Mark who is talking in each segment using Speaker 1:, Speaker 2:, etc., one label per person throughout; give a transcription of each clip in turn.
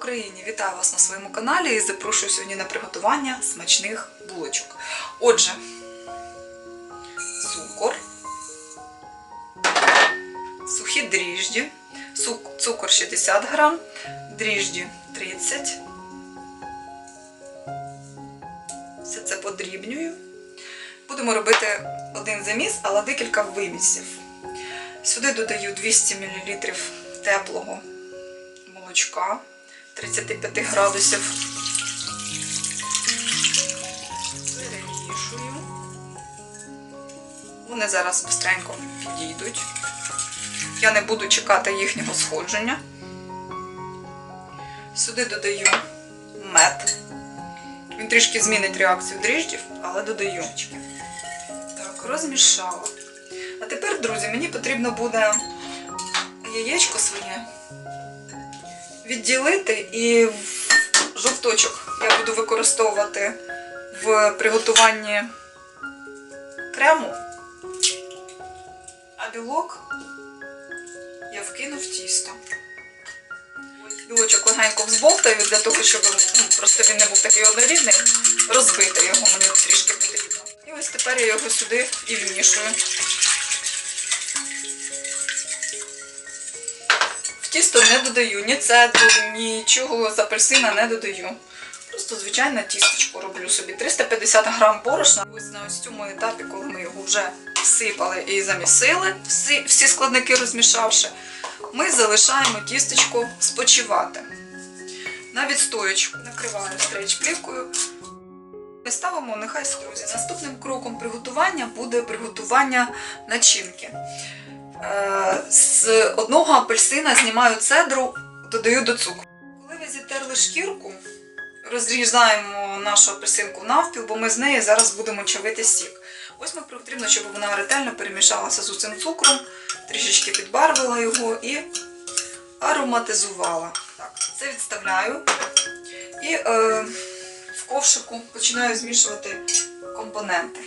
Speaker 1: Україні! Вітаю вас на своєму каналі і запрошую сьогодні на приготування смачних булочок. Отже, цукор, сухі дріжджі, цукор 60 грам, дріжджі 30. Все це подрібнюю. Будемо робити один заміс, але декілька вимісів. Сюди додаю 200 мл теплого молочка 35 градусів. Перемішую. Вони зараз быстренько підійдуть. Я не буду чекати їхнього сходження. Сюди додаю мед. Він трішки змінить реакцію дріждів, але додаю. Так, розмішала. А тепер, друзі, мені потрібно буде яєчко своє відділити і жовточок я буду використовувати в приготуванні крему, а білок я вкину в тісто. Білочок легенько взбовтаю для того, щоб ну, просто він не був такий однорідний. Розбити його мені трішки потрібно. І ось тепер я його сюди і вмішую. Тісто не додаю ні цедру, нічого з апельсина не додаю. Просто звичайне тісточко роблю собі. 350 грам борошна. Ось на ось цьому етапі, коли ми його вже всипали і замісили, всі, всі складники розмішавши, ми залишаємо тістечко спочивати. На відстоячку накриваю стрейч плівкою. Ми ставимо нехай друзі. Наступним кроком приготування буде приготування начинки. Е, З одного апельсина знімаю цедру, додаю до цукру. Коли ви зітерли шкірку, розрізаємо нашу апельсинку навпіл, бо ми з неї зараз будемо чавити сік. Ось ми потрібно, щоб вона ретельно перемішалася з цим цукром, трішечки підбарвила його і ароматизувала. Так, це відставляю. І е, в ковшику починаю змішувати компоненти.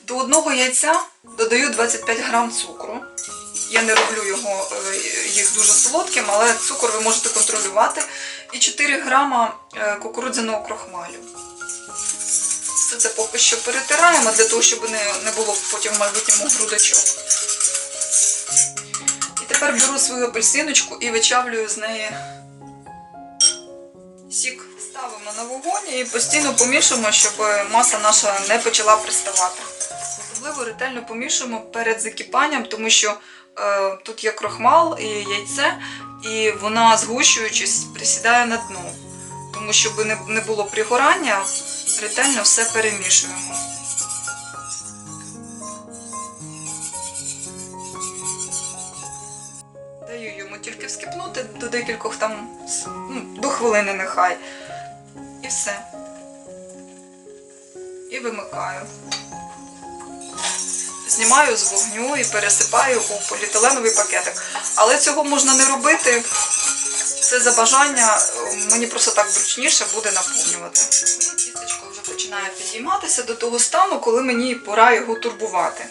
Speaker 1: До одного яйця додаю 25 грам цукру. Я не роблю його, е, їх дуже солодким, але цукор ви можете контролювати. І 4 грама е, кукурудзяного крохмалю. Все це поки що перетираємо для того, щоб не, було потім в майбутньому грудочок. І тепер беру свою апельсиночку і вичавлюю з неї сік. Ставимо на вогонь і постійно помішуємо, щоб маса наша не почала приставати. Особливо ретельно помішуємо перед закипанням, тому що е, тут є крохмал і яйце, і вона, згущуючись, присідає на дно. Тому щоб не, не було пригорання, ретельно все перемішуємо. Даю йому тільки вскипнути до декількох там ну, до хвилини нехай. І все. І вимикаю. Знімаю з вогню і пересипаю у поліетиленовий пакетик. Але цього можна не робити. Це за бажання, мені просто так зручніше буде наповнювати. Тістечко вже починає підійматися до того стану, коли мені пора його турбувати.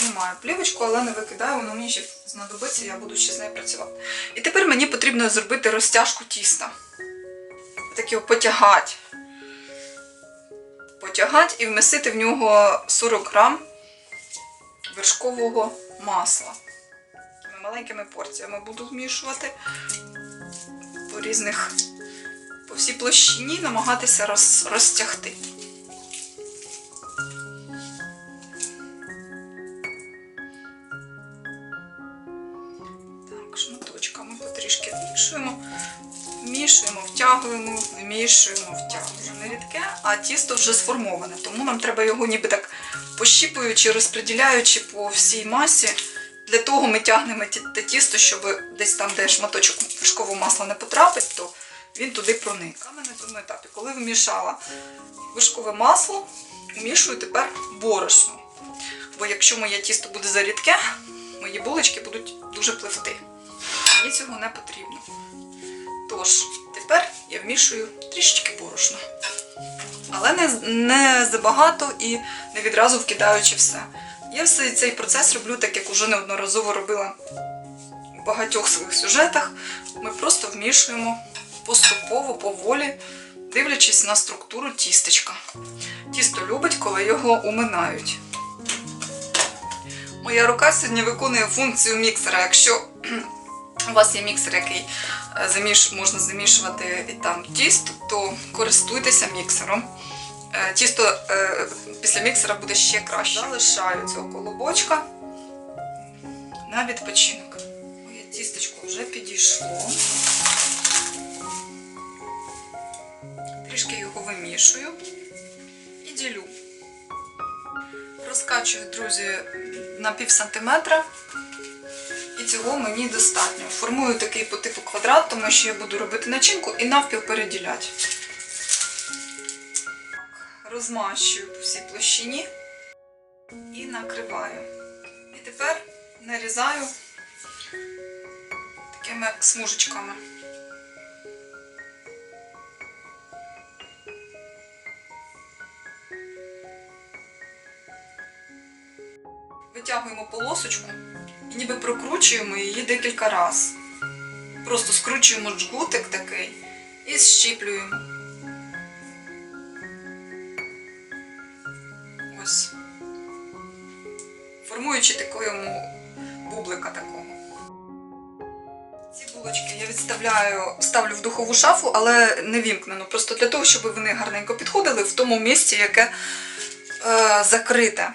Speaker 1: Знімаю плівочку, але не викидаю, воно мені ще знадобиться, я буду ще з нею працювати. І тепер мені потрібно зробити розтяжку тіста. Так його потягати. Потягати і вмістити в нього 40 грам вершкового масла. Маленькими порціями буду вмішувати по різних, по всій площині намагатися роз, розтягти. Так, шматочками потрішки вмішуємо. Вмішуємо, втягуємо, вмішуємо, втягуємо. Не рідке, а тісто вже сформоване, тому нам треба його ніби так пощіпуючи, розподіляючи по всій масі. Для того ми тягнемо те тісто, щоб десь там, де шматочок вершкового масла не потрапить, то він туди проник. Саме на цьому етапі, коли вмішала вершкове масло, вмішую тепер борошно. Бо якщо моє тісто буде зарідке, мої булочки будуть дуже пливти. Мені цього не потрібно. Тож, тепер я вмішую трішечки борошна. Але не, не забагато і не відразу вкидаючи все. Я все цей процес роблю так, як уже неодноразово робила в багатьох своїх сюжетах ми просто вмішуємо поступово, поволі, дивлячись на структуру тістечка. Тісто любить, коли його уминають. Моя рука сьогодні виконує функцію міксера. Якщо у вас є міксер, який е, заміш, можна замішувати і там тісто, то користуйтеся міксером. Е, Тісто е, після міксера буде ще краще. Залишаю цього колобочка на відпочинок. Моє тістечко вже підійшло. Трішки його вимішую і ділю. Розкачую, друзі, на пів сантиметра. І цього мені достатньо. Формую такий по типу квадрат, тому що я буду робити начинку і навпіл переділяти. Розмащую по всій площині і накриваю. І тепер нарізаю такими смужечками. Витягуємо полосочку і ніби прокручуємо її декілька разів. Просто скручуємо джгутик такий і щіплюємо. Ось. Формуючи такому бублика такого. Ці булочки я відставляю, ставлю в духову шафу, але не вімкнено. Просто для того, щоб вони гарненько підходили в тому місці, яке е, закрите.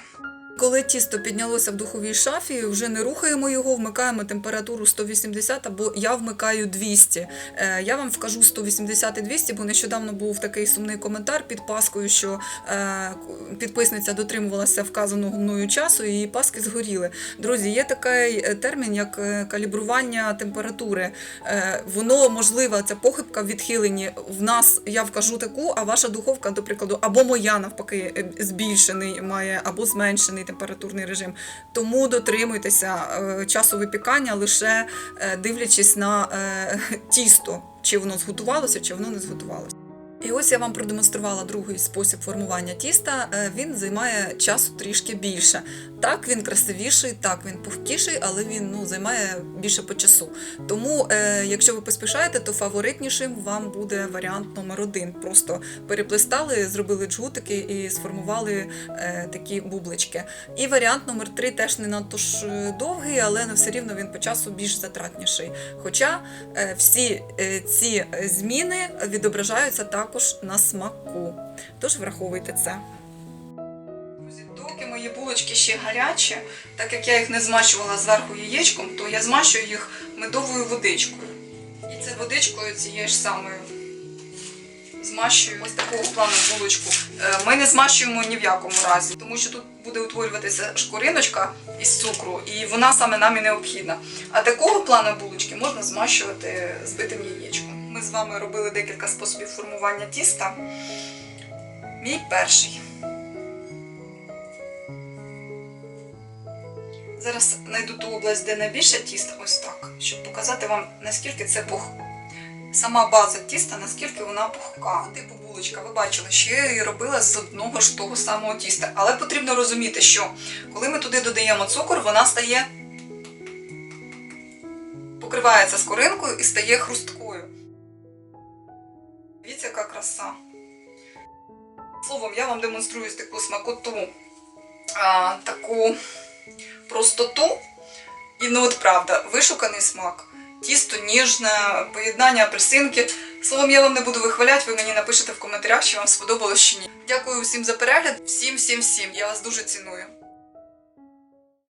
Speaker 1: Коли тісто піднялося в духовій шафі, вже не рухаємо його, вмикаємо температуру 180 або я вмикаю 200. Е, я вам вкажу 180 і 200, бо нещодавно був такий сумний коментар під паскою, що е, підписниця дотримувалася вказаного мною часу і її паски згоріли. Друзі, є такий е, термін, як калібрування температури. Воно можлива, ця похибка в відхиленні. В нас я вкажу таку, а ваша духовка, до прикладу, або моя навпаки збільшений має, або зменшений температурний режим. Тому дотримуйтеся е, часу випікання лише е, дивлячись на е, тісто, чи воно зготувалося, чи воно не зготувалося. І ось я вам продемонструвала другий спосіб формування тіста. Е, Він займає часу трішки більше. Так, він красивіший, так він пухкіший, але він ну, займає більше по часу. Тому, е, якщо ви поспішаєте, то фаворитнішим вам буде варіант номер один. Просто переплистали, зробили джгутики і сформували е, такі бублички. І варіант номер три теж не надто ж е, довгий, але не все рівно він по часу більш затратніший. Хоча е, всі е, ці е, зміни відображаються також на смаку. Тож враховуйте це. Доки мої булочки ще гарячі, так як я їх не змащувала зверху яєчком, то я змащую їх медовою водичкою. І це водичкою цією ж самою змащую ось такого плану булочку. Е, Ми не змащуємо ні в якому разі, тому що тут буде утворюватися шкуриночка із цукру, і вона саме нам і необхідна. А такого плану булочки можна змащувати збитим яєчком. Ми з вами робили декілька способів формування тіста. Мій перший. Зараз знайду ту область, де найбільше тіста, ось так, щоб показати вам, наскільки це пух. Сама база тіста, наскільки вона пухка. Типу булочка, ви бачили, що я її робила з одного ж того самого тіста. Але потрібно розуміти, що коли ми туди додаємо цукор, вона стає покривається скоринкою і стає хрусткою. Краса. Словом, я вам демонструю таку смакоту, а, таку простоту. І ну от правда, вишуканий смак, тісто ніжне, поєднання апельсинки. Словом, я вам не буду вихваляти, ви мені напишете в коментарях, чи вам сподобалось чи ні. Дякую всім за перегляд, всім, всім, всім. Я вас дуже ціную.